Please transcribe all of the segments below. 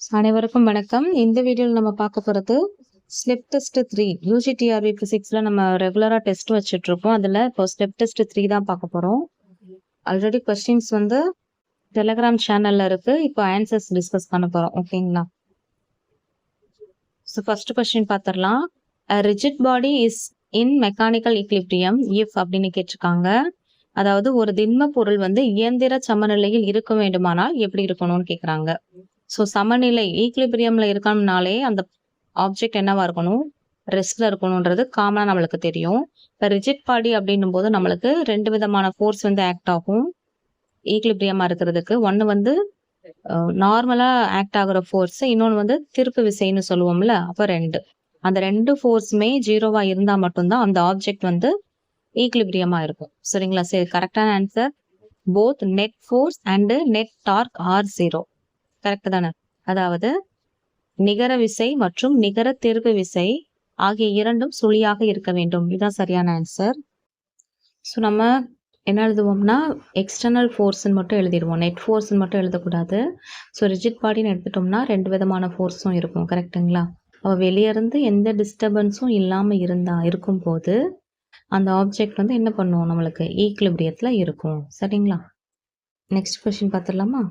அனைவருக்கும் வணக்கம். இந்த வீடியோவில் நம்ம பார்க்க போகிறது ஸ்லிப் டெஸ்ட் த்ரீ யூஜிடிஆர்வி ஃபிசிக்ஸில் நம்ம ரெகுலராக டெஸ்ட் வச்சுட்டு இருக்கோம். அதில் இப்போ ஸ்லிப் டெஸ்ட் த்ரீ தான் பார்க்க போகிறோம் ஆல்ரெடி கொஸ்டின்ஸ் வந்து டெலகிராம் சேனலில் இருக்குது இப்போ ஆன்சர்ஸ் டிஸ்கஸ் பண்ண போகிறோம் ஓகேங்களா ஸோ ஃபர்ஸ்ட் கொஸ்டின் பார்த்துடலாம் rigid body is in mechanical equilibrium if அப்படின்னு கேட்டிருக்காங்க. அதாவது ஒரு திண்ம பொருள் வந்து இயந்திர சமநிலையில் இருக்க வேண்டுமானால் எப்படி இருக்கணும்னு கேட்குறாங்க ஸோ சமநிலை ஈக்லிபிரியம்ல இருக்கணும்னாலே அந்த ஆப்ஜெக்ட் என்னவா இருக்கணும்? ரெஸ்ட்ல இருக்கணுன்றது காமனாக நம்மளுக்கு தெரியும். இப்போ ரிஜிட் பாடி அப்படின்னும் போது நம்மளுக்கு ரெண்டு விதமான ஃபோர்ஸ் வந்து ஆக்ட் ஆகும். ஈக்லிபிரியமாக இருக்கிறதுக்கு. ஒன்று வந்து நார்மலாக ஆக்ட் ஆகுற ஃபோர்ஸ் இன்னொன்று வந்து திருப்பு விசைன்னு சொல்லுவோம்ல அப்போ ரெண்டு. அந்த ரெண்டு ஃபோர்ஸுமே ஜீரோவாக இருந்தால் மட்டும்தான் அந்த ஆப்ஜெக்ட் வந்து ஈக்லிபிரியமாக இருக்கும். சரிங்களா? சரி கரெக்டான answer both net force and net torque are zero correct தானே? அதாவது நிகர விசை மற்றும் நிகர தேர்வு விசை ஆகிய இரண்டும் சுழியாக இருக்க வேண்டும். இதுதான் சரியான ஆன்சர் ஸோ நம்ம என்ன எழுதுவோம்னா எக்ஸ்டர்னல் ஃபோர்ஸ்ன்னு மட்டும் எழுதிடுவோம். நெட் ஃபோர்ஸ்ன்னு மட்டும் எழுதக்கூடாது. ஸோ ரிஜிட் பாடின்னு எடுத்துட்டோம்னா ரெண்டு விதமான ஃபோர்ஸும் இருக்கும். கரெக்ட்டுங்களா அவள் வெளியே இருந்து எந்த டிஸ்டர்பன்ஸும் இல்லாமல் இருந்தா இருக்கும்போது அந்த ஆப்ஜெக்ட் வந்து என்ன பண்ணுவோம் நம்மளுக்கு? ஈக்லிபிரியத்தில் இருக்கும். சரிங்களா? நெக்ஸ்ட் கொஷின் பார்த்துடலாமா?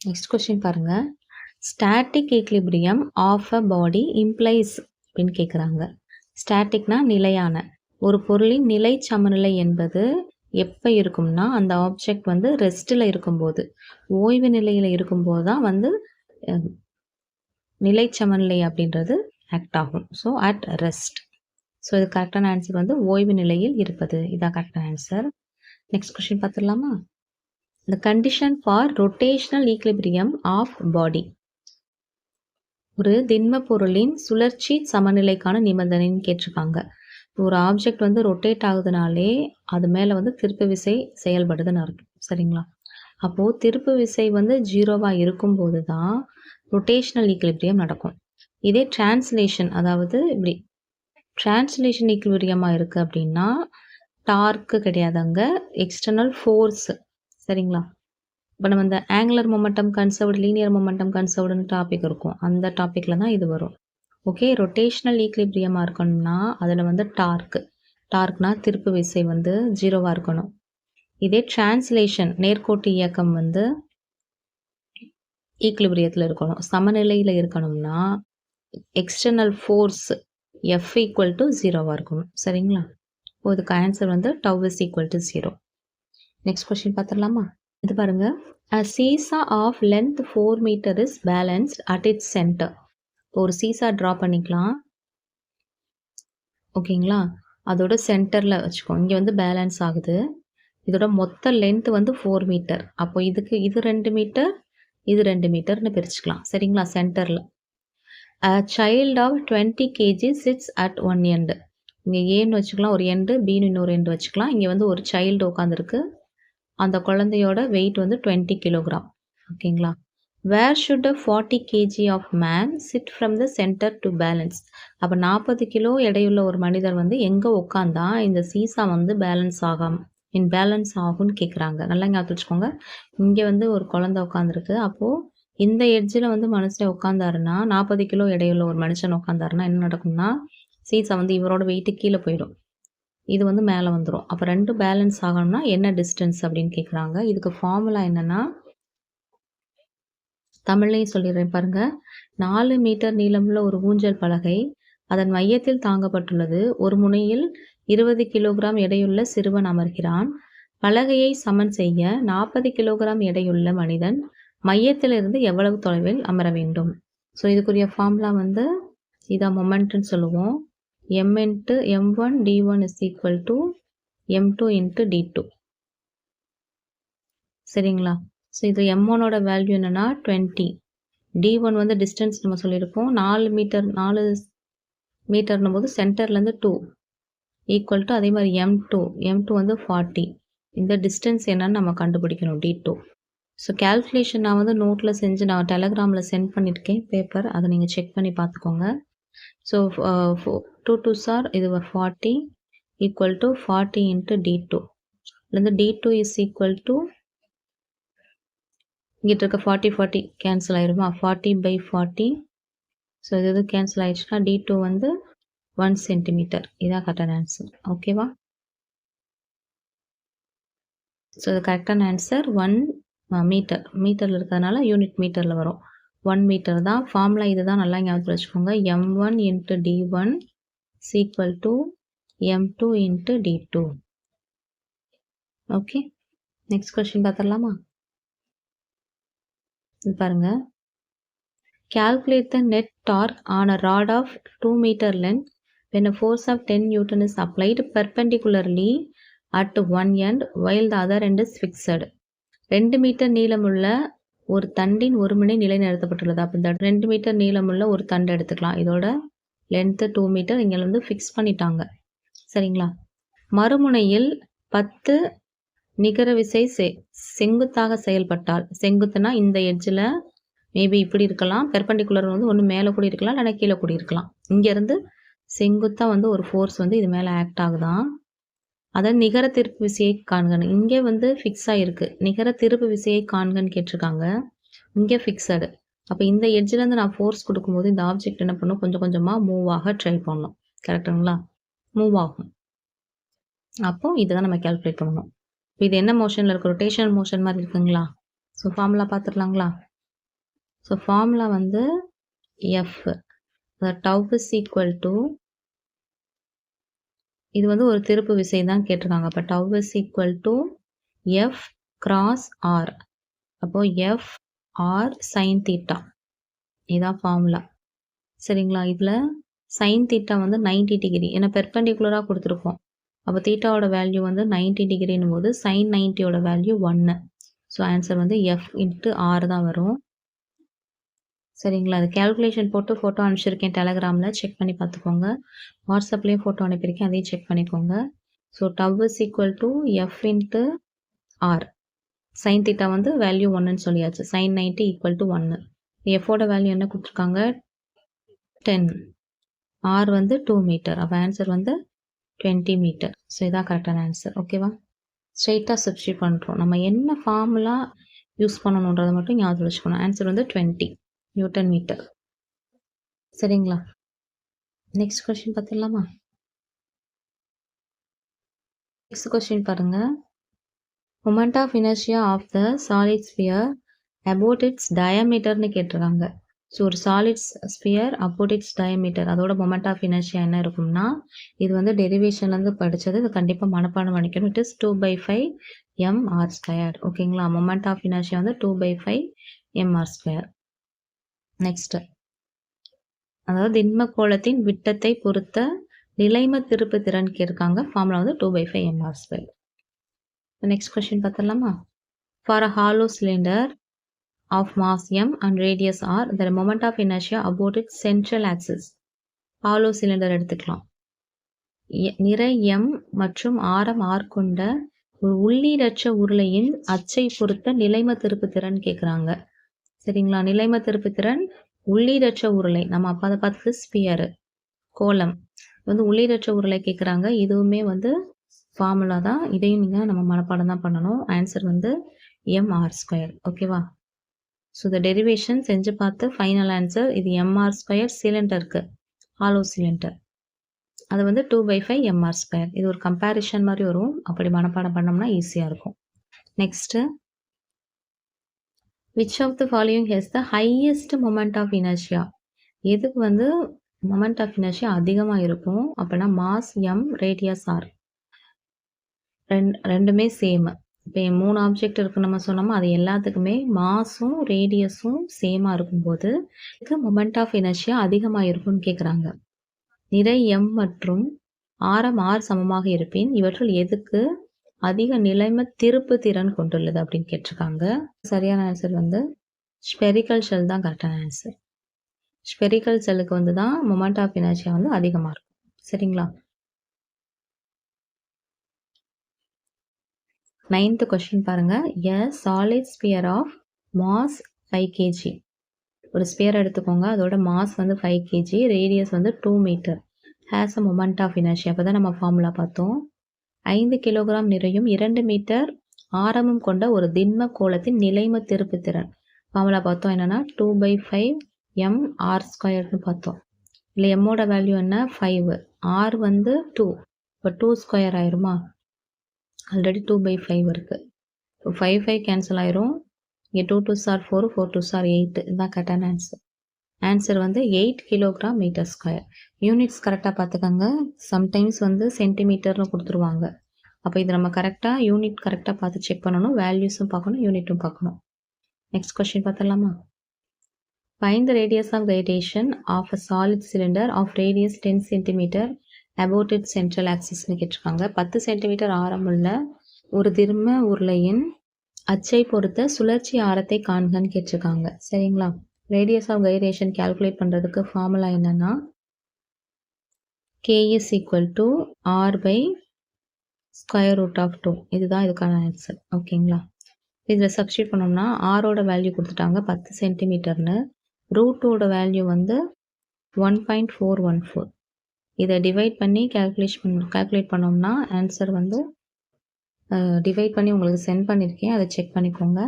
நெக்ஸ்ட் கொஸ்டின் பாருங்க. Static equilibrium of a body implies அப்படின்னு கேட்குறாங்க ஸ்டாட்டிக்னா நிலையான. ஒரு பொருளின் நிலை சமநிலை என்பது எப்போ இருக்கும்னா அந்த ஆப்ஜெக்ட் வந்து ரெஸ்ட்டில் இருக்கும்போது ஓய்வு நிலையில் இருக்கும்போது தான் வந்து நிலை சமநிலை அப்படின்றது ஆக்ட் ஆகும். ஸோ அட் ரெஸ்ட் ஸோ இது கரெக்டான ஆன்சர் வந்து ஓய்வு நிலையில் இருப்பது. இதான் கரெக்டான ஆன்சர் நெக்ஸ்ட் கொஷின் பார்த்துடலாமா? The condition for rotational equilibrium of body. ஒரு திண்ம பொருளின் சுழற்சி சமநிலைக்கான நிபந்தனைன்னு கேட்டிருக்காங்க. ஒரு ஆப்ஜெக்ட் வந்து ரொட்டேட் ஆகுதுனாலே அது மேலே வந்து திருப்பு விசை செயல்படுதுன்னு அர்த்தம். சரிங்களா? அப்போது திருப்பு விசை வந்து ஜீரோவாக இருக்கும்போது தான் ரொட்டேஷ்னல் ஈக்லிபிரியம் நடக்கும். இதே டிரான்ஸ்லேஷன் அதாவது இப்படி டிரான்ஸ்லேஷன் ஈக்லிபிரியமாக இருக்குது அப்படின்னா டார்க்கு கிடையாது அங்கே எக்ஸ்டர்னல் ஃபோர்ஸ் சரிங்களா? இப்போ நம்ம இந்த angular momentum conserved linear momentum கன்சர்வ்டுன்னு topic இருக்கும். அந்த டாப்பிக்கில் தான் இது வரும். ஓகே ரொட்டேஷனல் ஈக்லிபிரியமாக இருக்கணும்னா அதில் வந்து டார்க்கு டார்க்னா திருப்பு விசை வந்து ஜீரோவாக இருக்கணும். இதே டிரான்ஸ்லேஷன் நேர்கோட்டு இயக்கம் வந்து ஈக்லிபிரியத்தில் இருக்கணும். சமநிலையில் இருக்கணும்னா external force F equal to ஜீரோவாக இருக்கணும். சரிங்களா? இப்போ இதுக்கு ஆன்சர் வந்து tau is equal to zero next question பார்த்துடலாமா இது பாருங்க. A seesaw of length four metre is balanced at its centre இப்போ ஒரு சீசா ட்ரா பண்ணிக்கலாம். ஓகேங்களா? அதோட சென்டரில் வச்சுக்கோ. இங்கே வந்து பேலன்ஸ் ஆகுது. இதோட மொத்த லென்த் வந்து ஃபோர் மீட்டர் அப்போ இதுக்கு இது ரெண்டு மீட்டர் இது ரெண்டு மீட்டர்னு பிரிச்சுக்கலாம். சரிங்களா? சென்டரில் a child of 20 kg at one end இங்கே ஏன்னு வச்சுக்கலாம் ஒரு எண்டு பீனு இன்னொரு எண்டு வச்சுக்கலாம். இங்கே வந்து ஒரு சைல்டு உட்காந்துருக்கு அந்த குழந்தையோட வெயிட் வந்து டுவெண்ட்டி கிலோகிராம் ஓகேங்களா? Where should a forty kg of man sit from the centre to balance அப்போ நாற்பது கிலோ எடையுள்ள ஒரு மனிதர் வந்து எங்கே உட்காந்தா இந்த சீசா வந்து பேலன்ஸ் ஆகாம இன் பேலன்ஸ் ஆகும்னு கேட்குறாங்க நல்லா ஞாபகம் வச்சுக்கோங்க. இங்கே வந்து ஒரு குழந்தை உட்காந்துருக்கு அப்போது இந்த எட்ஜில் வந்து மனுஷன் உட்காந்தாருன்னா நாற்பது கிலோ எடையுள்ள ஒரு மனுஷன் உட்காந்தாருன்னா என்ன நடக்கும்னா சீசா வந்து இவரோட வெயிட்டு கீழே போயிடும். இது வந்து மேலே வந்துடும் அப்போ ரெண்டு பேலன்ஸ் ஆகணும்னா என்ன டிஸ்டன்ஸ் அப்படின்னு கேட்குறாங்க இதுக்கு ஃபார்முலா என்னன்னா தமிழ்லையும் சொல்லிடுறேன் பாருங்கள் நாலு மீட்டர் நீளமுள்ள ஒரு ஊஞ்சல் பலகை அதன் மையத்தில் தாங்கப்பட்டுள்ளது. ஒரு முனையில் இருபது கிலோகிராம் எடையுள்ள சிறுவன் அமர்கிறான். பலகையை சமன் செய்ய நாற்பது கிலோகிராம் எடையுள்ள மனிதன் மையத்திலிருந்து எவ்வளவு தொலைவில் அமர வேண்டும்? ஸோ இதுக்குரிய ஃபார்முலா வந்து இதான் மொமெண்ட்னு சொல்லுவோம். M into m1 d1 is equal to m2 into d2 சரிங்களா? ஸோ இது எம் ஒனோட வேல்யூ என்னன்னா டுவெண்ட்டி டி ஒன் வந்து டிஸ்டன்ஸ் நம்ம சொல்லியிருப்போம். நாலு மீட்டர் நாலு மீட்டர்னும் போது சென்டர்லேருந்து டூ ஈக்குவல் டு அதே மாதிரி எம் டூ எம் டூ வந்து ஃபார்ட்டி இந்த டிஸ்டன்ஸ் என்னன்னு நம்ம கண்டுபிடிக்கணும் டி டூ ஸோ கேல்குலேஷன் நான் வந்து நோட்டில் செஞ்சு நான் டெலகிராமில் சென்ட் பண்ணியிருக்கேன் பேப்பர் அதை நீங்கள் செக் பண்ணி பார்த்துக்கோங்க. So uh, two two sir இது forty equal to forty into D two இதுலேருந்து D two is equal to இங்கிட்ட இருக்க ஃபார்ட்டி ஃபார்ட்டி கேன்சல் ஆயிருமா? ஃபார்ட்டி பை ஃபார்ட்டி ஸோ இது எது கேன்சல் ஆயிடுச்சுன்னா டி டூ வந்து ஒன் சென்டிமீட்டர் இதான் கரெக்டான ஆன்சர் ஓகேவா ஸோ இது கரெக்டான ஆன்சர் ஒன் மீட்டர் மீட்டரில் இருக்கிறதுனால யூனிட் மீட்டரில் வரும். ஒன் மீட்டர் தான் ஃபார்முலா இது தான் நல்லா ஞாபகத்தில் வச்சுக்கோங்க. M one into D one equal to M two into D two okay next question பார்த்துடலாமா இது பாருங்க calculate the net torque on a rod of 2 meter length when a force of 10 newton is applied perpendicularly at one end while the other end is fixed ரெண்டு metre நீளமுள்ள ஒரு தண்டின் ஒரு மணி நிலைநிறுத்தப்பட்டுள்ளது அப்போ இந்த ரெண்டு மீட்டர் நீளமுள்ள ஒரு தண்டு எடுத்துக்கலாம் இதோட லென்த்து டூ மீட்டர் இங்கே வந்து ஃபிக்ஸ் பண்ணிட்டாங்க. சரிங்களா? மறுமுனையில் பத்து நிகர விசை செ செங்குத்தாக செயல்பட்டால் செங்குத்துனா இந்த எட்ஜில் மேபி இப்படி இருக்கலாம். பெர்பண்டிகுலர் வந்து ஒன்று மேலே கூட இருக்கலாம் இல்லைனா கீழே கூட இருக்கலாம். இங்கேருந்து செங்குத்தாக வந்து ஒரு ஃபோர்ஸ் வந்து இது மேலே ஆக்ட் ஆகுதான் அதை நிகர திருப்பு விசையை காண்கன்னு. இங்கே வந்து ஃபிக்ஸ் ஆகிருக்கு நிகர திருப்பு விசையை காண்கன்னு கேட்டிருக்காங்க. இங்கே ஃபிக்ஸடு அப்போ இந்த எட்ஜிலேருந்து நான் ஃபோர்ஸ் கொடுக்கும்போது இந்த ஆப்ஜெக்ட் என்ன பண்ணும்? கொஞ்சம் கொஞ்சமாக மூவ் ஆக ட்ரை பண்ணும். கரெக்டுங்களா மூவ் ஆகும். அப்போ இதை தான் நம்ம கேல்குலேட் பண்ணணும். இப்போ இது என்ன மோஷனில் இருக்குது ரொட்டேஷனல் மோஷன் மாதிரி இருக்குங்களா? ஸோ ஃபார்முலா பார்த்துடலாங்களா? ஸோ ஃபார்முலா வந்து F tau is equal to இது வந்து ஒரு திருப்பு விசை தான் கேட்டிருக்காங்க. அப்போ tau is equal to F cross R அப்போ எஃப் ஆர் சைன் தீட்டா இதான் ஃபார்முலா சரிங்களா? இதில் சைன் தீட்டா வந்து நைன்டி டிகிரி ஏன்னா பெர்பெண்டிகுலராக கொடுத்துருக்கோம். அப்போ தீட்டாவோட வேல்யூ வந்து நைன்டி டிகிரின் போது சைன் நைன்ட்டியோட வேல்யூ ஒன்று ஸோ ஆன்சர் வந்து எஃப் இன்ட்டு ஆர் தான் வரும். சரிங்களா? அது கேல்குலேஷன் போட்டு ஃபோட்டோ அனுப்பிச்சிருக்கேன் டெலகிராமில் செக் பண்ணி பார்த்துக்கோங்க. வாட்ஸ்அப்லேயும் ஃபோட்டோ அனுப்பியிருக்கேன். அதையும் செக் பண்ணிக்கோங்க. So tau is equal to F into R sine theta வந்து வேல்யூ ஒன்றுன்னு சொல்லியாச்சு. சைன் நைன்ட்டி ஈக்குவல் டு ஒன்று எஃபோட வேல்யூ என்ன கொடுத்துருக்காங்க? டென் ஆர் வந்து டூ மீட்டர் அப்போ ஆன்சர் வந்து டுவெண்ட்டி மீட்டர் ஸோ இதான் கரெக்டான ஆன்சர் ஓகேவா ஸ்ட்ரெயிட்டாக சப்ஸ்டியூட் பண்ணுறோம் நம்ம என்ன ஃபார்முலா யூஸ் பண்ணணுன்றதை மட்டும் ஞாபகம் வச்சுக்கணும். ஆன்சர் வந்து டுவெண்ட்டி நியூட்டன் மீட்டர் சரிங்களா? நெக்ஸ்ட் கொஸ்டின் பார்த்துடலாமா? நெக்ஸ்ட் கொஸ்டின் பாருங்க. Moment of inertia of the solid sphere about its டயமீட்டர்னு கேட்டிருக்காங்க. ஸோ ஒரு solid sphere about its diameter அதோட மொமெண்ட் ஆஃப் இனர்ஷியா என்ன இருக்கும்னா இது வந்து டெரிவேஷன்லேருந்து படித்தது இது கண்டிப்பாக மனப்பாடம் பண்ணிக்கணும். It is two by five M R square ஓகேங்களா மொமெண்ட் ஆஃப் இனர்ஷியா வந்து two by five M R square next அதாவது திண்ம கோலத்தின் விட்டத்தை பொறுத்த நிலைம திருப்பு திறன் கேட்காங்க ஃபார்முலா வந்து two by five MR square next question பார்த்துடலாமா? For a hollow cylinder of mass M and radius R the moment of inertia about it central axis hollow cylinder எடுத்துக்கலாம். நிறை எம் மற்றும் ஆரம் ஆர் கொண்ட ஒரு உள்ளீடற்ற உருளையின் அச்சை பொறுத்த நிலைம திருப்பு திறன் கேட்குறாங்க சரிங்களா? நிலைம திருப்பு திறன் உள்ளீடற்ற உருளை. நம்ம அப்போ அதை பார்த்தது ஸ்பியரு கோலம் வந்து உள்ளீடற்ற உருளை கேட்குறாங்க இதுவுமே வந்து ஃபார்முலா தான் இதையும் நீங்கள் நம்ம மனப்பாடம் தான் பண்ணணும். ஆன்சர் வந்து எம்ஆர் ஸ்கொயர் ஓகேவா ஸோ இந்த டெரிவேஷன் செஞ்சு பார்த்து ஃபைனல் ஆன்சர் இது எம்ஆர் ஸ்கொயர் சிலிண்டருக்கு ஹாலோ சிலிண்டர் அது வந்து two by five MR square இது ஒரு கம்பேரிஷன் மாதிரி வரும். அப்படி மனப்பாடம் பண்ணோம்னா ஈஸியாக இருக்கும். Next which of the following has the highest moment of inertia எதுக்கு வந்து மொமெண்ட் ஆஃப் இனர்ஷியா அதிகமாக இருக்கும்? அப்படின்னா மாஸ் எம் ரேடியஸ் ஆர் ரெண்டு ரெண்டுமே சேமு இப்போ மூணு ஆப்ஜெக்ட் இருக்குன்னு நம்ம சொன்னோமோ அது எல்லாத்துக்குமே மாஸும் ரேடியஸும் சேமாக இருக்கும்போது இதுக்கு மொமெண்ட் ஆஃப் எனர்ஜியா அதிகமாக இருக்கும்னு கேட்குறாங்க நிறை எம் மற்றும் ஆரம் ஆர் சமமாக இருப்பின் இவற்றுள் எதுக்கு அதிக நிலைமை திருப்பு திறன் கொண்டுள்ளது அப்படின்னு கேட்டிருக்காங்க. சரியான ஆன்சர் வந்து ஸ்பெரிக்கல் ஷெல் தான் கரெக்டான ஆன்சர் ஸ்பெரிக்கல் செல்லுக்கு வந்து தான் மொமெண்ட் ஆஃப் எனர்ஜியா வந்து அதிகமாக இருக்கும். சரிங்களா? நைன்த்து கொஸ்டின் பாருங்க. A solid sphere of mass five kg ஒரு ஸ்பியர் எடுத்துக்கோங்க. அதோட மாஸ் வந்து ஃபைவ் கேஜி ரேடியஸ் வந்து two metre has a moment of inertia அப்போ தான் நம்ம ஃபார்முலா பார்த்தோம். ஐந்து கிலோகிராம் நிறையும் இரண்டு மீட்டர் ஆரம்பம் கொண்ட ஒரு திண்ம கோலத்தின் நிலைம திருப்பு திறன். ஃபார்முலா பார்த்தோம் என்னென்னா two by five M R ஸ்கொயர்னு பார்த்தோம். இல்லை எம்மோட வேல்யூ என்ன? ஃபைவ் ஆர் வந்து டூ இப்போ டூ ஸ்கொயர் ஆயிருமா? ஆல்ரெடி டூ பை ஃபைவ் இருக்குது ஸோ ஃபைவ் ஃபைவ் கேன்சல் ஆயிரும். இங்கே two two sir four four two sir eight இதுதான் கரெக்டான ஆன்சர் ஆன்சர் வந்து eight kilogram metre square units கரெக்டாக பார்த்துக்கோங்க சம்டைம்ஸ் வந்து சென்டிமீட்டர்னு கொடுத்துருவாங்க. அப்போ இது நம்ம கரெக்டாக யூனிட் கரெக்டாக பார்த்து செக் பண்ணணும். வேல்யூஸும் பார்க்கணும் யூனிட்டும் பார்க்கணும். நெக்ஸ்ட் கொஸ்டின் பார்த்துடலாமா fine the radius of gyration of a solid cylinder of radius ten centimetre about central ஆக்சிஸ்னு கேட்டிருக்காங்க. பத்து சென்டிமீட்டர் ஆரமுள்ள ஒரு திர்ம உருளையின் அச்சை பொறுத்த சுழற்சி ஆரத்தை காண்கன்னு கேட்டிருக்காங்க. சரிங்களா? ரேடியஸ் ஆஃப் கைரேஷன் கேல்குலேட் பண்ணுறதுக்கு ஃபார்முலா என்னென்னா k is equal to R by square root of two இதுதான் இதுக்கான ஆன்சர் ஓகேங்களா இதில் சப்ஸ்டியூட் பண்ணோம்னா ஆரோட வேல்யூ கொடுத்துட்டாங்க பத்து சென்டிமீட்டர்னு ரூட் வேல்யூ வந்து one point four one four இதை டிவைட் பண்ணி கேல்குலேஷன் கேல்குலேட் பண்ணோம்னா ஆன்சர் வந்து டிவைட் பண்ணி உங்களுக்கு சென்ட் பண்ணியிருக்கேன் அதை செக் பண்ணிக்கோங்க.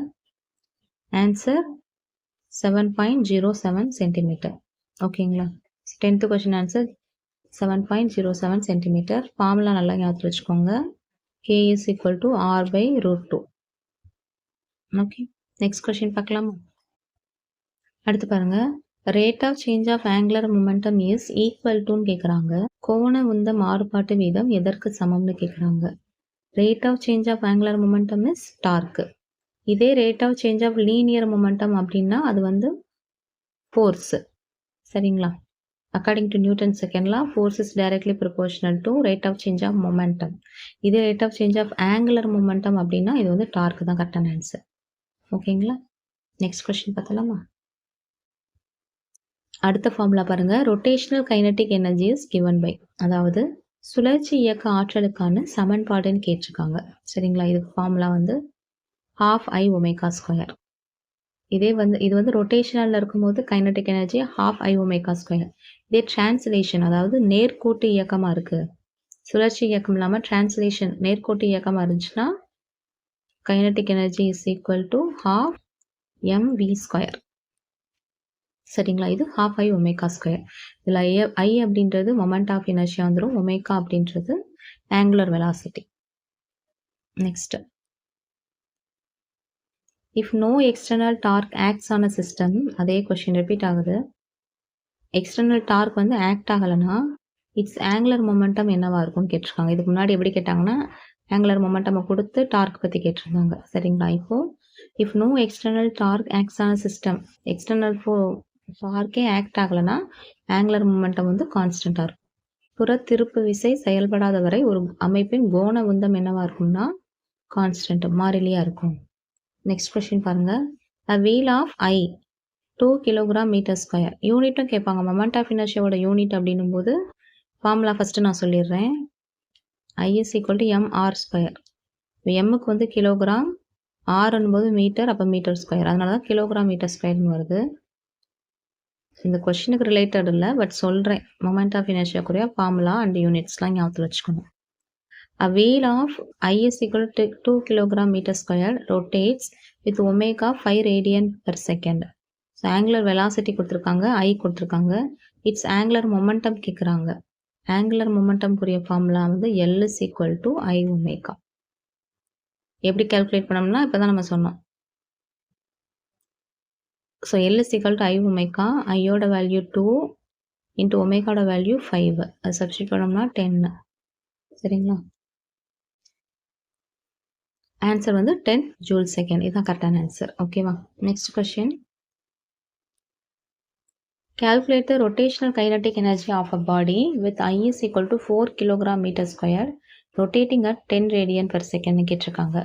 Answer seven point zero seven centimetre ஓகேங்களா tenth question answer seven point zero seven centimetre formula நல்லா ஞாபகம் வச்சுக்கோங்க. K is equal to R by root two okay next question பார்க்கலாமா? அடுத்து பாருங்கள் rate of change of angular momentum is equal டுன்னு கேட்குறாங்க கோண உந்த மாறுபாட்டு வீதம் எதற்கு சமம்னு கேட்குறாங்க rate of change of angular momentum is torque இதே rate of change of linear momentum அப்படின்னா அது வந்து ஃபோர்ஸு சரிங்களா? According to Newton செகண்ட்லாம் force is directly proportional to rate of change of momentum இதே rate of change of angular momentum அப்படின்னா இது வந்து dark தான் கரெக்டான ஆன்சர் ஓகேங்களா நெக்ஸ்ட் கொஸ்டின் பார்த்தலாமா அடுத்த ஃபார்முலா பாருங்கள் rotational kinetic energy is given by அதாவது சுழற்சி இயக்க ஆற்றலுக்கான சமன்பாடுன்னு கேட்டிருக்காங்க. சரிங்களா? இதுக்கு ஃபார்முலா வந்து ஹாஃப் ஐ ஒமேகா ஸ்கொயர் இதே வந்து இது வந்து ரொட்டேஷனலில் இருக்கும்போது kinetic energy half I omega square இதே டிரான்ஸ்லேஷன் அதாவது நேர்கோட்டு இயக்கமாக இருக்குது சுழற்சி இயக்கம் இல்லாமல் டிரான்ஸ்லேஷன் நேர்கோட்டு இயக்கமாக இருந்துச்சுன்னா kinetic energy is equal to half M V square சரிங்களா? இது ஹாஃப் ஐ ஒமேகா ஸ்கொயர் இதில் ஐ ஐ அப்படின்றது மொமெண்ட் ஆஃப் இனர்ஷியா வந்துடும் ஒமேகா அப்படின்றது angular velocity next if no external torque acts ஆன சிஸ்டம் அதே கொஷின் ரிப்பீட் ஆகுது. எக்ஸ்டர்னல் டார்க் வந்து ஆக்ட் ஆகலைன்னா இட்ஸ் ஆங்குலர் மொமெண்டம் என்னவா இருக்கும்னு கேட்டிருக்காங்க. இதுக்கு முன்னாடி எப்படி கேட்டாங்கன்னா ஆங்குலர் மொமெண்டம் கொடுத்து டார்க் பற்றி கேட்டிருந்தாங்க. சரிங்களா? இப்போ if no external torque acts system external ஃபோ டார்க்கே ஆக்ட் ஆகலைன்னா ஆங்குலர் மூமெண்டம் வந்து கான்ஸ்டண்ட்டாக இருக்கும். புற திருப்பு விசை செயல்படாத வரை ஒரு அமைப்பின் கோண உந்தம் என்னவா இருக்கும்னா கான்ஸ்டன்ட் மாறிலியாக இருக்கும். நெக்ஸ்ட் கொஸ்டின் பாருங்கள் a wheel of I two kilogram metre square யூனிட்டும் கேட்பாங்க. மொமெண்ட் ஆஃப் இனர்ஷியோட யூனிட் அப்படின்னும் போது ஃபார்முலா ஃபஸ்ட்டு நான் சொல்லிடுறேன். I is equal to M R square இப்போ எம்முக்கு வந்து கிலோகிராம் ஆறுன்னும் போது மீட்டர் அப்போ மீட்டர் ஸ்கொயர் அதனால தான் கிலோகிராம் மீட்டர் ஸ்கொயர்னு வருது. இந்த கொஷினுக்கு ரிலேட்டட் இல்லை பட் சொல்கிறேன் மொமெண்ட் ஆஃப் இனர்ஷியாக்குரிய ஃபார்முலா அண்ட் யூனிட்ஸ்லாம் ஞாபகத்தில் வச்சுக்கணும். A wheel of I is is equal to 2 kg meter square rotates with omega 5 radian per second. So angular velocity கொடுத்துருக்காங்க ஐ கொடுத்துருக்காங்க. இட்ஸ் ஆங்குலர் மொமெண்டம் கேட்குறாங்க ஆங்குலர் மொமெண்டம்க்குரிய ஃபார்முலா வந்து L is equal to I omega எப்படி calculate பண்ணோம்னா இப்போ தான் நம்ம சொன்னோம். So L is equal to I omega ஐயோட வேல்யூ டூ இன்ட்டு ஒமேகாவோட வேல்யூ ஃபைவ் அது சப்ஸ்டியூட் பண்ணோம்னா டென்னு சரிங்களா? ஆன்சர் வந்து டென் ஜூல் செகண்ட் இதுதான் கரெக்டான ஆன்சர் ஓகேவா next question calculate the rotational kinetic energy of a body with I is equal to 4 kilogram meter square rotating at 10 radian per second கேட்டிருக்காங்க.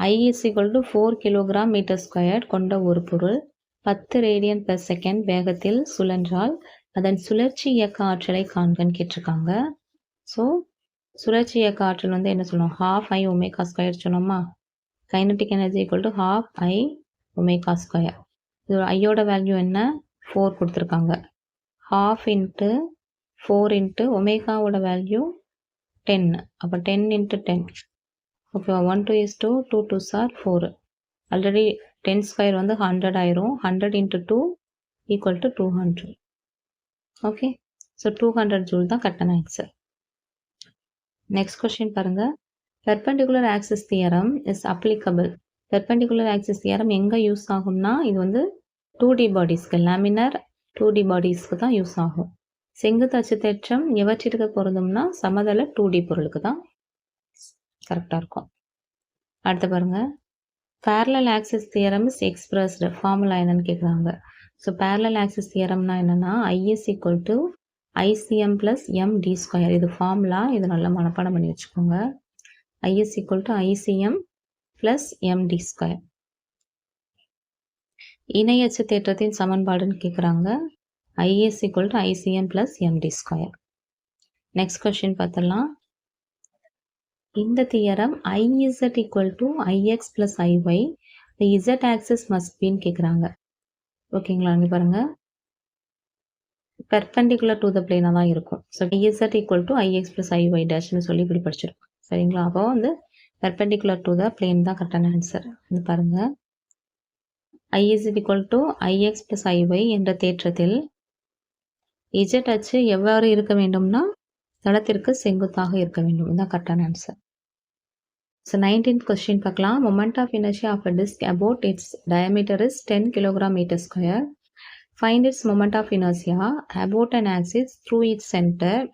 I is equal to 4 kilogram meter square கொண்ட ஒரு பொருள். பத்து radian per second வேகத்தில் சுழன்றால் அதன் சுழற்சி இயக்க ஆற்றலை காண்கன்னு கேட்டிருக்காங்க. ஸோ சுழற்சி இயக்க ஆற்றல் வந்து என்ன சொல்லணும் ஹாஃப் ஐ ஒமேகா ஸ்கொயர் சொன்னோமா? Kinetic energy equal to half I omega square இது ஐயோட வேல்யூ என்ன? ஃபோர் கொடுத்துருக்காங்க. ஹாஃப் இன்ட்டு ஃபோர் இன்ட்டு ஒமேகாவோட வேல்யூ டென் அப்போ டென் இன்ட்டு டென் ஓகேவா one two is two two two sir four already ten square வந்து hundred ஆயிரும். Hundred into two equal to two hundred okay so two hundred joule தான் கரெக்டான answer next question பாருங்க. Perpendicular axis theorem is applicable perpendicular axis theorem எங்கே use ஆகும்னா இது வந்து two D பாடிஸ்க்கு லேமினர் டூ டி பாடிஸ்க்கு தான் யூஸ் ஆகும். செங்குத்து அச்சு தேற்றம் எவற்றிற்கு பொருந்தும்னா சமதள டூ டி பொருளுக்கு தான் கரெக்டாக இருக்கும். அடுத்து பாருங்க. Parallel axis theorem is expressed formula என்னன்னு கேட்குறாங்க ஸோ பேரலல் ஆக்சிஸ் தியரம்னா என்னென்னா I is equal to ICM plus M D square இது ஃபார்முலா இது நல்லா மனப்பாடம் பண்ணி வச்சுக்கோங்க. I is equal to ICM plus M D square இணையச்சு தேற்றத்தின் சமன்பாடுன்னு கேட்குறாங்க I is equal to ICM plus MD square next question பார்த்துடலாம். இந்த theorem IZ equal to IX plus IY the Z axis must பின்னு கேட்குறாங்க ஓகேங்களா இங்கே பாருங்கள் பெர்பெண்டிகுலர் டு த பிளேனாக தான் இருக்கும். So Z equal to IX plus IY டேஷ்னு சொல்லி இப்படி படிச்சிருக்கோம். சரிங்களா? அப்போ வந்து பெர்பெண்டிகுலர் டு த பிளேன் தான் கரெக்டான ஆன்சர் இது பாருங்கள் I is equal to IX plus IY என்ற தேற்றத்தில் இஜட் அச்சு எவ்வாறு இருக்க வேண்டும்னா தளத்திற்கு செங்குத்தாக இருக்க வேண்டும். இதுதான் கரெக்டான ஆன்சர் ஸோ நைன்டீன்த் கொஸ்டின் பார்க்கலாம். Moment of inertia of a disc about its diameter is ten kilogram metre square find its moment of inertia about and axis through its centre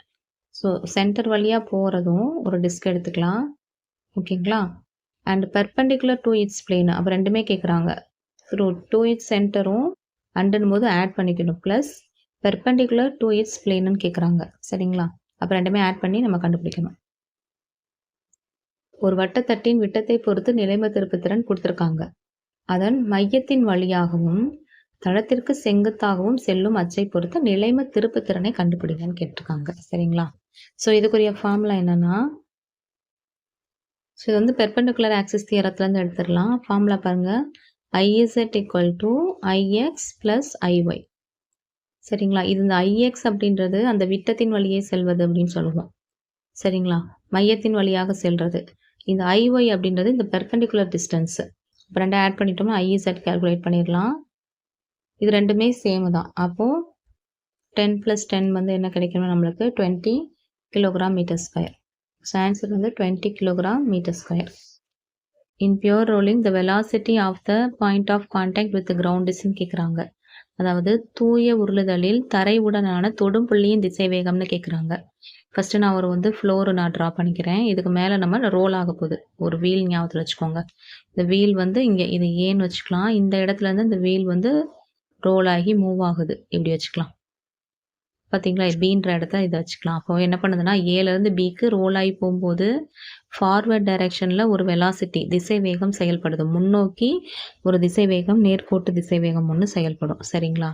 so centre வழியாக போகிறதும் ஒரு disc எடுத்துக்கலாம். ஓகேங்களா and perpendicular to its plane அப்போ ரெண்டுமே கேட்குறாங்க so to its சென்டரும் அண்டுன்னு போது ஆட் பண்ணிக்கணும். ப்ளஸ் பெர்பெண்டிகுலர் டூ இட்ஸ் பிளேனுன்னு கேட்குறாங்க சரிங்களா? அப்போ ரெண்டுமே ஆட் பண்ணி நம்ம கண்டுபிடிக்கணும். ஒரு வட்டத்தட்டின் விட்டத்தை பொறுத்து நிலைம திருப்புத்திறன் கொடுத்துருக்காங்க. அதன் மையத்தின் வழியாகவும் தளத்திற்கு செங்குத்தாகவும் செல்லும் அச்சை பொறுத்து நிலைம திருப்புத்திறனை கண்டுபிடிங்கன்னு கேட்டிருக்காங்க. சரிங்களா? ஸோ இதுக்குரிய ஃபார்முலா என்னன்னா ஸோ இது வந்து பெர்பெண்டிகுலர் ஆக்சிஸ் தியரத்துலேருந்து எடுத்துடலாம். ஃபார்முலா பாருங்கள் IZ equal to IX plus IY சரிங்களா? இது இந்த ஐஎக்ஸ் அப்படின்றது அந்த விட்டத்தின் வழியே செல்வது அப்படின்னு சொல்லுவோம். சரிங்களா? மையத்தின் வழியாக செல்றது. இந்த ஐஒய் அப்படின்றது இந்த பெர்பெண்டிகுலர் டிஸ்டன்ஸு இப்போ ரெண்டை ஆட் பண்ணிட்டோம்னா ஐஇசட் கேல்குலேட் பண்ணிடலாம். இது ரெண்டுமே சேம் தான். அப்போது டென் ப்ளஸ் டென் வந்து என்ன கிடைக்கணும் நம்மளுக்கு twenty kilogram metre square so answer வந்து twenty kilogram metre square in pure rolling the velocity of the point of contact with ground இஸ்ன்னு கேட்குறாங்க அதாவது தூய உருளுதலில் தரைவுடனான தொடும் புள்ளியின் திசை வேகம்னு கேட்குறாங்க ஃபஸ்ட்டு நான் ஒரு வந்து ஃப்ளோரு நான் ட்ரா பண்ணிக்கிறேன். இதுக்கு மேலே நம்ம ரோல் ஆக போகுது. ஒரு வீல் ஞாபகத்தில் வச்சுக்கோங்க. இந்த வீல் வந்து இங்கே இது ஏன்னு வச்சுக்கலாம். இந்த இடத்துல இருந்து இந்த வீல் வந்து ரோல் ஆகி மூவ் ஆகுது. இப்படி வச்சுக்கலாம். பார்த்தீங்களா பீன்ற இடத்த இதை வச்சுக்கலாம். அப்போ என்ன பண்ணுதுன்னா ஏலேருந்து பிக்கு ரோல் ஆகி போகும்போது ஃபார்வர்ட் டைரெக்ஷனில் ஒரு வெலாசிட்டி திசை வேகம் செயல்படுது. முன்னோக்கி ஒரு திசை வேகம் நேர்கோட்டு திசை வேகம் ஒன்று செயல்படும். சரிங்களா?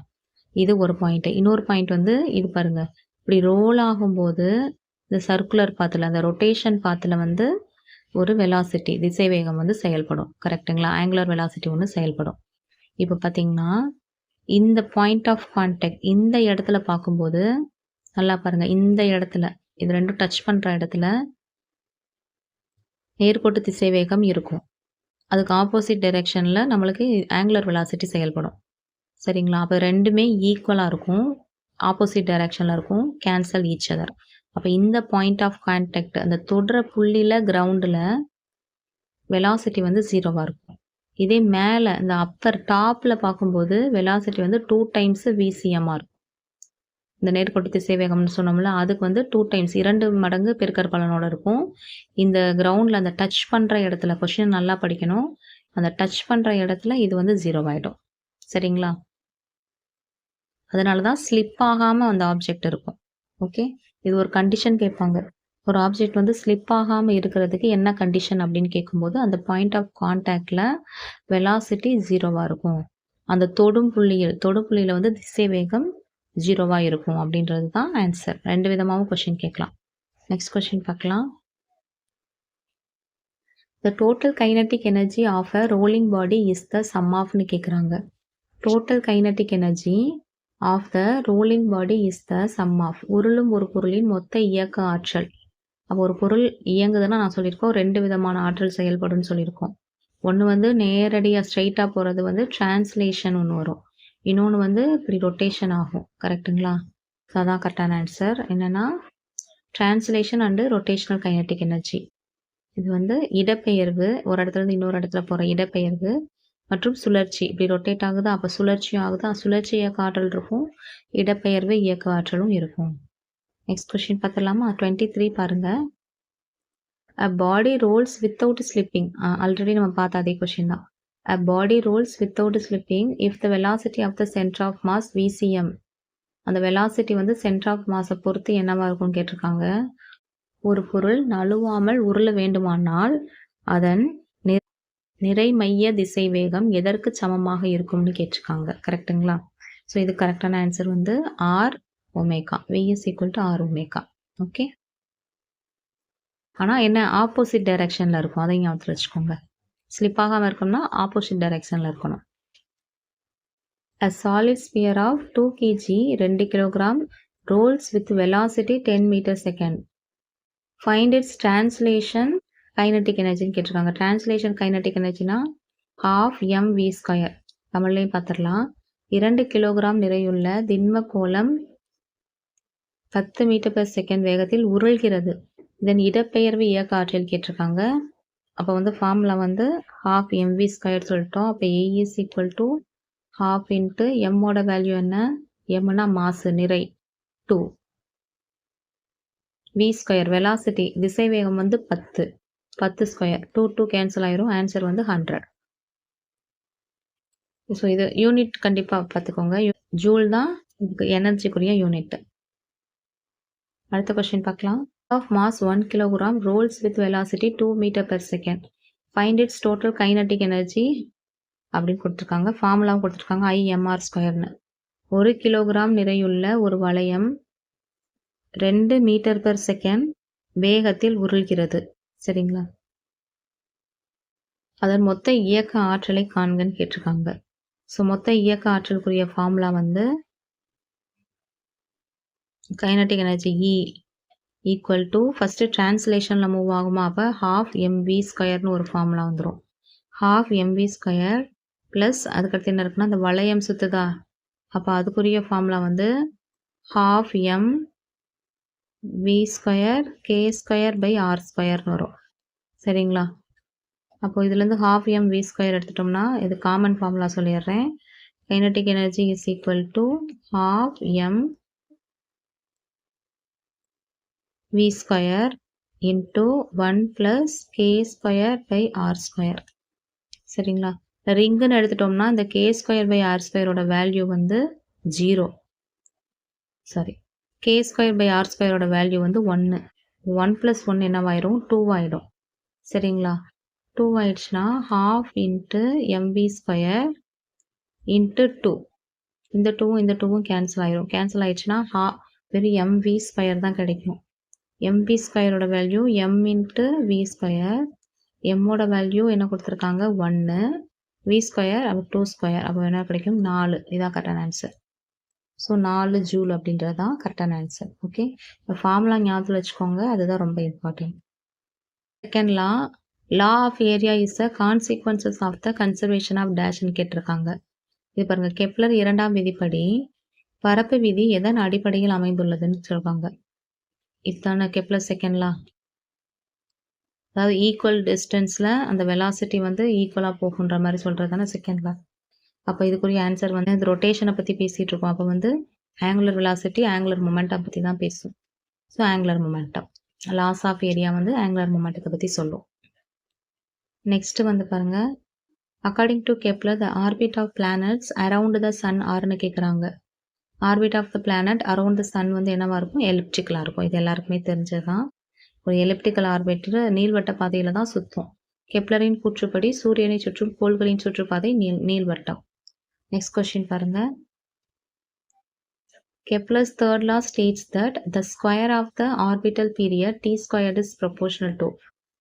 இது ஒரு பாயிண்ட்டு இன்னொரு பாயிண்ட் வந்து இது பாருங்கள் இப்படி ரோல் ஆகும்போது இந்த சர்க்குலர் பாத்தில் அந்த ரொட்டேஷன் பாத்தில் வந்து ஒரு வெலாசிட்டி திசை வேகம் வந்து செயல்படும். கரெக்டுங்களா ஆங்குலர் வெலாசிட்டி ஒன்று செயல்படும். இப்போ பார்த்தீங்கன்னா இந்த பாயிண்ட் ஆஃப் கான்டாக்ட் இந்த இடத்துல பார்க்கும்போது நல்லா பாருங்கள் இந்த இடத்துல இது ரெண்டும் டச் பண்ணுற இடத்துல நேர்கோட்டு திசை வேகம் இருக்கும். அதுக்கு ஆப்போசிட் டைரெக்ஷனில் நம்மளுக்கு ஆங்குலர் வெலாசிட்டி செயல்படும். சரிங்களா? அப்போ ரெண்டுமே ஈக்குவலாக இருக்கும். ஆப்போசிட் டைரக்ஷனில் இருக்கும் கேன்சல் ஈச் அதர் அப்போ இந்த பாயிண்ட் ஆஃப் கான்டாக்ட் அந்த தொடுற புள்ளியில் கிரவுண்டில் வெலாசிட்டி வந்து ஜீரோவாக இருக்கும். இதே மேலே இந்த அப்பர் டாப்பில் பார்க்கும்போது வெலாசிட்டி வந்து டூ டைம்ஸு விசிஎம்மாக இருக்கும். இந்த நேர்கோட்டு சேவையகம்னு சொன்னோம்ல அதுக்கு வந்து டூ டைம்ஸ் இரண்டு மடங்கு பெருக்கர் பலனோட இருக்கும். இந்த கிரவுண்டில் அந்த டச் பண்ணுற இடத்துல கொஷின் நல்லா படிக்கணும். அந்த டச் பண்ணுற இடத்துல இது வந்து ஜீரோ ஆகிடும் சரிங்களா? அதனால தான் ஸ்லிப் ஆகாமல் அந்த ஆப்ஜெக்ட் இருக்கும். ஓகே இது ஒரு கண்டிஷன் கேட்பாங்க. ஒரு ஆப்ஜெக்ட் வந்து ஸ்லிப் ஆகாமல் இருக்கிறதுக்கு என்ன கண்டிஷன் அப்படின்னு கேட்கும்போது அந்த பாயிண்ட் ஆஃப் கான்டாக்டில் வெலாசிட்டி ஜீரோவாக இருக்கும். அந்த தொடும் புள்ளியில் தொடும் புள்ளியில் வந்து திசை வேகம் ஜீரோவாக இருக்கும் அப்படின்றது தான் ஆன்சர் ரெண்டு விதமாகவும் கொஷின் கேட்கலாம். நெக்ஸ்ட் கொஷின் பார்க்கலாம். The total kinetic energy of a rolling body is the sum ஆஃப்னு கேட்குறாங்க total kinetic energy of the rolling body is the sum of உருளும் ஒரு பொருளின் மொத்த இயக்க ஆற்றல். அப்போ ஒரு பொருள் இயங்குதுன்னா நான் சொல்லியிருக்கோம் ரெண்டு விதமான ஆற்றல் செயல்படும்னு சொல்லியிருக்கோம். ஒன்று வந்து நேரடியாக ஸ்ட்ரைட்டாக போகிறது வந்து டிரான்ஸ்லேஷன் ஒன்று வரும். இன்னொன்று வந்து இப்படி ரொட்டேஷன் ஆகும். கரெக்டுங்களா ஸோ அதான் கரெக்டான ஆன்சர் என்னென்னா translation and rotational kinetic energy இது வந்து இடப்பெயர்வு ஒரு இடத்துல இருந்து இன்னொரு இடத்துல போகிற இடப்பெயர்வு மற்றும் சுழற்சி. இப்படி ரொட்டேட் ஆகுது? அப்போ சுழற்சியும் ஆகுது? சுழற்சி இயக்க ஆற்றல் இருக்கும். இடப்பெயர்வு இயக்க ஆற்றலும் இருக்கும். நெக்ஸ்ட் கொஷின் பார்த்துடலாமா? டுவெண்ட்டி த்ரீ பாருங்கள் a body rolls without slipping already நம்ம பார்த்த அதே கொஷின் தான். A body rolls without slipping if the velocity of the centre of mass VCM அந்த வெலாசிட்டி வந்து சென்டர் ஆஃப் மாஸை பொறுத்து என்னவா இருக்கும்னு கேட்டிருக்காங்க. ஒரு பொருள் நழுவாமல் உருள வேண்டுமானால் அதன் நிறை மைய திசை வேகம் எதற்கு சமமாக இருக்கும்னு கேட்டிருக்காங்க. கரெக்டுங்களா ஸோ இது கரெக்டான ஆன்சர் வந்து R omega VS equal to R omega okay ஆனால் என்ன ஆப்போசிட் டைரக்ஷனில் இருக்கும். அதையும் ஞாபகத்தில் வச்சுக்கோங்க. ஸ்லிப் ஆகாமல் இருக்கணும்னா ஆப்போசிட் டைரக்ஷனில் இருக்கணும். A solid sphere of two KG ரெண்டு kilogram rolls with velocity ten metre second find its translation kinetic எனர்ஜின்னு கேட்டிருக்காங்க. டிரான்ஸ்லேஷன் கைனட்டிக் எனர்ஜினா ஹாஃப் எம் வி ஸ்கொயர் தமிழ்லையும் பார்த்துடலாம். இரண்டு கிலோகிராம் நிறையுள்ள திண்ம கோலம் பத்து மீட்டர் பர் செகண்ட் வேகத்தில் உருள்கிறது. இதன் இடப்பெயர்வு இயக்க ஆற்றல் கேட்டிருக்காங்க. அப்போ வந்து ஃபார்முலா வந்து ஹாஃப் எம்வி ஸ்கொயர் சொல்லிட்டோம். அப்போ E is equal to half into எம்மோட value என்ன? எம்னா மாசு நிறை. டூ வி ஸ்கொயர் வெலாசிட்டி திசை வேகம் வந்து பத்து. பத்து ஸ்கொயர் டூ டூ கேன்சல் ஆயிரும். ஆன்சர் வந்து ஹண்ட்ரட் ஸோ இது யூனிட் கண்டிப்பாக பார்த்துக்கோங்க ஜூல் தான் இதுக்கு எனர்ஜிக்குரிய யூனிட் அடுத்த கொஸ்டின் பார்க்கலாம். Of mass one kilogram rolls with velocity two metre per second find its total kinetic energy அப்படின்னு கொடுத்துருக்காங்க. ஃபார்முலாவும் கொடுத்துருக்காங்க. ஐஎம்ஆர் ஸ்கொயர்னு ஒரு கிலோகிராம் நிறையுள்ள ஒரு வளையம் ரெண்டு மீட்டர் பெர் செகண்ட் வேகத்தில் உருள்கிறது. சரிங்களா? அதன் மொத்த இயக்க ஆற்றலை காண்கன்னு கேட்டிருக்காங்க. ஸோ மொத்த இயக்க ஆற்றலுக்குரிய ஃபார்முலா வந்து kinetic energy E equal to first டிரான்ஸ்லேஷனில் move ஆகுமா? அப்போ ஹாஃப் எம்வி ஸ்கொயர்னு ஒரு ஃபார்முலா வந்துடும் ஹாஃப் எம்வி ஸ்கொயர் ப்ளஸ் அதுக்கடுத்து என்ன இருக்குன்னா அந்த வளையம் சுற்றுதா அப்போ அதுக்குரிய ஃபார்முலா வந்து half M V square K square by R square வரும். சரிங்களா? அப்போ இதுலேருந்து ஹாஃப் எம் வி ஸ்கொயர் எடுத்துட்டோம்னா இது காமன் ஃபார்முலா சொல்லிடுறேன். Kinetic energy is equal to half M V square into one plus K square by R square சரிங்களா? ரிங்குன்னு எடுத்துட்டோம்னா இந்த கே ஸ்கொயர் பை ஆர் ஸ்கொயரோட வேல்யூ வந்து zero sorry. K square by R ஸ்கொயரோட வேல்யூ வந்து ஒன்று ஒன் ப்ளஸ் ஒன் என்னவாயிரும்? டூ ஆகிடும் சரிங்களா? டூ ஆயிடுச்சுன்னா half into MV square into two இந்த டூவும் இந்த டூவும் கேன்சல் ஆயிரும். கேன்சல் ஆயிடுச்சுன்னா ஹா வெறும் எம்வி ஸ்கொயர் தான் கிடைக்கும். எம்பி ஸ்கொயரோட value M into V square எம்மோட value என்ன கொடுத்துருக்காங்க? ஒன்று வி ஸ்கொயர் அப்போ டூ ஸ்கொயர் அப்போ என்ன கிடைக்கும்? நாலு. இதான் கரெக்டான ஆன்சர் ஸோ நாலு ஜூல் அப்படின்றது தான் கரெக்டான ஆன்சர் ஓகே இப்போ ஃபார்முலா ஞாபகத்தில் வச்சுக்கோங்க. அதுதான் ரொம்ப important second law law of area is a consequences of the conservation of டேஷ்னு கேட்டிருக்காங்க. இது பாருங்கள் கெப்லர் இரண்டாம் விதிப்படி பரப்பு விதி எதன் அடிப்படையில் அமைந்துள்ளதுன்னு சொல்லுவாங்க. இதுதானே கெப்லர் செகண்ட்லாம் அதாவது ஈக்குவல் டிஸ்டன்ஸில் அந்த வெலாசிட்டி வந்து ஈக்குவலாக போகுன்ற மாதிரி சொல்கிறது தானே செகண்டில் அப்போ இதுக்குரிய ஆன்சர் வந்து இந்த ரொட்டேஷனை பற்றி பேசிகிட்டு இருக்கோம். அப்போ வந்து ஆங்குலர் வெலாசிட்டி ஆங்குலர் மொமெண்டம் பற்றி தான் பேசும். So angular momentum laws of area வந்து ஆங்குலர் மொமெண்டத்தை பற்றி சொல்லும். நெக்ஸ்ட்டு வந்து பாருங்கள் according to Kepler the orbit of planets around the sun ஆர்னு கேட்குறாங்க orbit of the planet around the sun வந்து என்னவாக இருக்கும்? எலிப்டிக்கலாக இருக்கும். இது எல்லாருக்குமே தெரிஞ்சது தான் ஒரு எலிப்டிக்கல் ஆர்பிட்டில் நீள்வட்ட பாதையில் தான் சுற்றும் கெப்லரின் கூற்றுப்படி சூரியனை சுற்றும் கோள்களின் சுற்றுப்பாதை நீள் நீள்வட்டம். நெக்ஸ்ட் கொஸ்டின் பாருங்க. Kepler's third law states that the square of the orbital period T squared is proportional to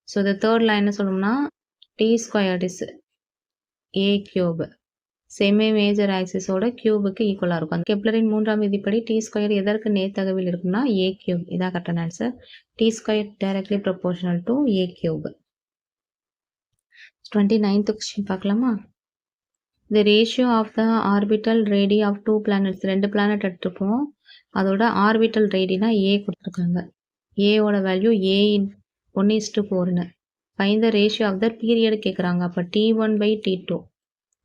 so இந்த தேர்ட் லா என்ன சொல்லணும்னா T squared is A cube semi major ஆக்சிஸோட கியூபுக்கு ஈக்குவலாக இருக்கும். அந்த கெப்லரின் மூன்றாம் விதிப்படி டி ஸ்கொயர் எதற்கு நேர்த்தகவில் இருக்கும்னா ஏ கியூப் இதான் கரெக்டான answer T square directly proportional to A cube twenty ninth question பார்க்கலாமா? The ratio of the orbital radii of two planets ரெண்டு பிளானட் எடுத்துப்போம் அதோட ஆர்பிட்டல் ரேடினா ஏ கொடுத்துருக்காங்க. ஏவோட value A in one is to ஃபோர்னு fine the ratio of the period கேட்குறாங்க அப்போ T one by T two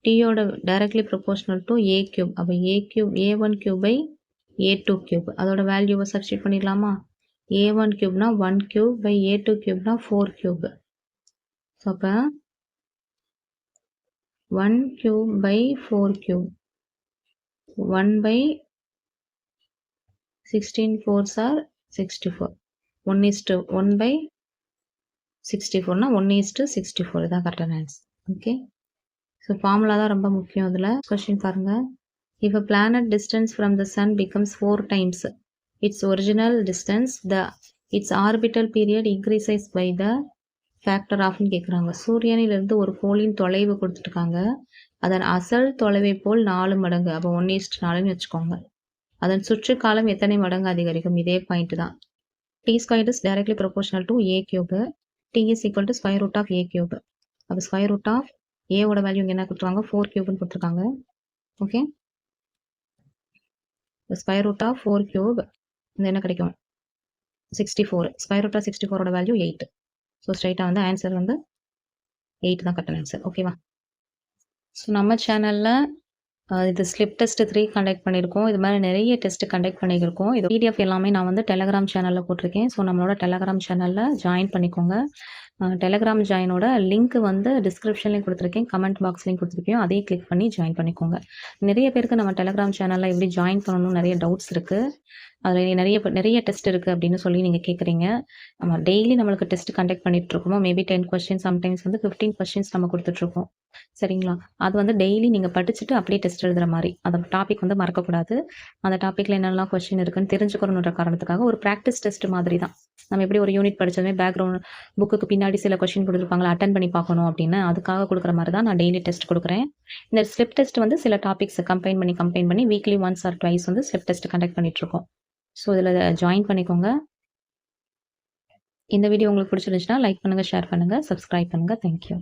டீயோட directly proportional to A cube அப்போ A cube A one cube by A two cube அதோட வேல்யூவை substitute பண்ணிடலாமா? A one கியூப்னா one cube by A two கியூப்னா four cube so அப்போ one cube by four cube one by sixteen fours or sixty four. One is to one by sixty ஃபோர்னா one is to sixty four. இதான் கரெக்டான answer okay so formula தான் ரொம்ப முக்கியம் இதில். Question பாருங்கள் if a planet distance from the sun becomes four times its original distance the its orbital period increases by the factor ஆஃப்னு கேட்குறாங்க சூரியனிலிருந்து ஒரு கோளின் தொலைவு கொடுத்துருக்காங்க. அதன் அசல் தொலைவை போல் நாலு மடங்கு அப்போ ஒன் ஈஸ்ட் நாலுன்னு வச்சுக்கோங்க. அதன் சுற்று காலம் எத்தனை மடங்கு அதிகரிக்கும்? இதே பாயிண்ட் தான். T square is directly proportional to A cube T is equal to square root of A cube அப்போ ஸ்கொயர் ரூட் ஆஃப் ஏவோட வேல்யூ இங்கே என்ன கொடுத்துருவாங்க ஃபோர் கியூப்னு கொடுத்துருக்காங்க. Okay square root of four cube இந்த என்ன கிடைக்கும்? Sixty four square root of sixty ஃபோரோட வேல்யூ எயிட் ஸோ ஸ்ட்ரைட்டாக வந்து ஆன்சர் வந்து எயிட் தான் கரெக்டான ஆன்சர் ஓகேவா ஸோ நம்ம சேனலில் இது ஸ்லிப் டெஸ்ட் த்ரீ கண்டக்ட் பண்ணியிருக்கோம். இது மாதிரி நிறைய டெஸ்ட் கண்டக்ட் பண்ணியிருக்கோம். இது பிடிஎஃப் எல்லாமே நான் வந்து டெலகிராம் சேனலில் போட்டிருக்கேன். ஸோ நம்மளோட டெலகிராம் சேனலில் ஜாயின் பண்ணிக்கோங்க. டெலகிராம் ஜாயினோட லிங்க் வந்து டிஸ்கிரிப்ஷன்லேயும் கொடுத்துருக்கேன். கமெண்ட் பாக்ஸ்லேயும் கொடுத்துருக்கேன். அதையும் கிளிக் பண்ணி ஜாயின் பண்ணிக்கோங்க. நிறைய பேருக்கு நம்ம டெலகிராம் சேனலில் எப்படி ஜாயின் பண்ணணும் நிறைய டவுட்ஸ் இருக்குது அதில் நிறைய நிறைய டெஸ்ட் இருக்குது அப்படின்னு சொல்லி நீங்கள் கேட்குறீங்க நம்ம டெய்லி நம்மளுக்கு டெஸ்ட் கண்டக்ட் பண்ணிட்டு இருக்கோம் மேபி டென் கொஸ்டின் சம்டைம்ஸ் வந்து ஃபிஃப்டீன் கொஸ்டின்ஸ் நம்ம கொடுத்துட்ருக்கோம் சரிங்களா? அது வந்து டெய்லி நீங்கள் படிச்சுட்டு அப்படியே டெஸ்ட் எழுதுகிற மாதிரி. அந்த டாபிக் வந்து மறக்கக்கூடாது. அந்த டாப்பிக்கில் என்னெல்லாம் கொஸ்டின் இருக்குன்னு தெரிஞ்சுக்கணுன்ற காரணத்துக்காக ஒரு ப்ராக்டிஸ் டெஸ்ட் மாதிரி தான். நம்ம எப்படி ஒரு யூனிட் படித்ததுமே பேக்ரவுண்ட் புக்குக்கு பின்னாடி சில கொஸ்டின் கொடுத்துருப்பாங்களா அட்டன் பண்ணி பார்க்கணும் அப்படின்னு அதுக்காக கொடுக்குற மாதிரி தான் நான் டெய்லி டெஸ்ட் கொடுக்குறேன். இந்த ஸ்லிப் டெஸ்ட் வந்து சில டாபிக்ஸ் கம்பைன் பண்ணி கம்பைன் பண்ணி வீக்லி ஒன்ஸ் ஆர் ட்வைஸ் வந்து ஸ்லிப் டெஸ்ட் கண்டக்ட் பண்ணிட்டுருக்கோம் ஸோ இதில் ஜாயின் பண்ணிக்கோங்க. இந்த வீடியோ உங்களுக்கு பிடிச்சிருந்துச்சுன்னா லைக் பண்ணுங்கள் ஷேர் பண்ணுங்கள் சப்ஸ்கிரைப் பண்ணுங்கள் தேங்க்யூ